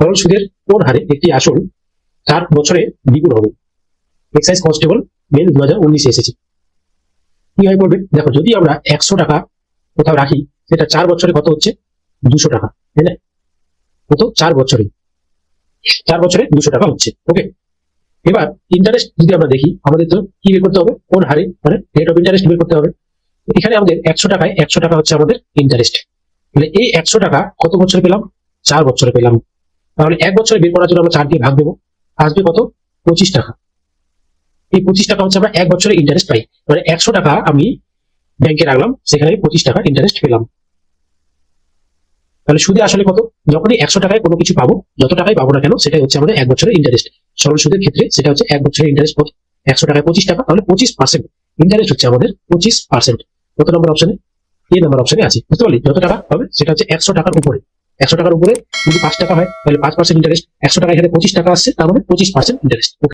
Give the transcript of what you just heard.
সরল সুদের কোন হারে একটি আসল চার বছরে দ্বিগুণ হবে? এক্সাইজ কনস্টেবল মেন দু হাজার উনিশে এসেছে। কীভাবে করবে দেখো, যদি আমরা একশো টাকা কোথাও রাখি, সেটা চার বছরে কত হচ্ছে? দুশো টাকা, তাই না? কত? চার বছরে। চার বছরে দুশো টাকা হচ্ছে। ওকে এবার ইন্টারেস্ট যদি আমরা দেখি, আমাদের তো কি বের করতে হবে? কোন হারে? মানে রেট অফ ইন্টারেস্ট বের করতে হবে। এখানে আমাদের একশো টাকায় একশো টাকা হচ্ছে আমাদের ইন্টারেস্ট তাহলে এই একশো টাকা কত বছরে পেলাম? চার বছরে পেলাম। তাহলে এক বছরে বের করার জন্য আমরা চার দিয়ে ভাগ দেবো। আসবে কত? পঁচিশ টাকা। এই পঁচিশ টাকা হচ্ছে আমরা এক বছরে ইন্টারেস্ট পাই। মানে একশো টাকা আমি ব্যাংকে রাখলাম, সেখানে পঁচিশ টাকা ইন্টারেস্ট পেলাম। তাহলে সুদে আসলে কত? যখনই একশো টাকায় কোনো কিছু পাবো, যত টাকাই পাবো না কেন, সেটাই হচ্ছে আমাদের এক বছরের ইন্টারেস্ট সরল সুদের ক্ষেত্রে সেটা হচ্ছে এক বছরের ইন্টারেস্ট কত? একশো টাকায় পঁচিশ টাকা, তাহলে পঁচিশ পার্সেন্ট ইন্টারেস্ট হচ্ছে আমাদের পঁচিশ পার্সেন্ট কত নম্বর অপশনে এ? নম্বর অপশনে আছে। বুঝতে পারলি? যত টাকা হবে, সেটা হচ্ছে একশো টাকার উপরে। একশো টাকার উপরে যদি পাঁচ টাকা হয়, তাহলে পাঁচ পার্সেন্ট ইন্টারেস্ট একশো টাকা এখানে পঁচিশ টাকা আসছে, তার মানে পঁচিশ পার্সেন্ট ইন্টারেস্ট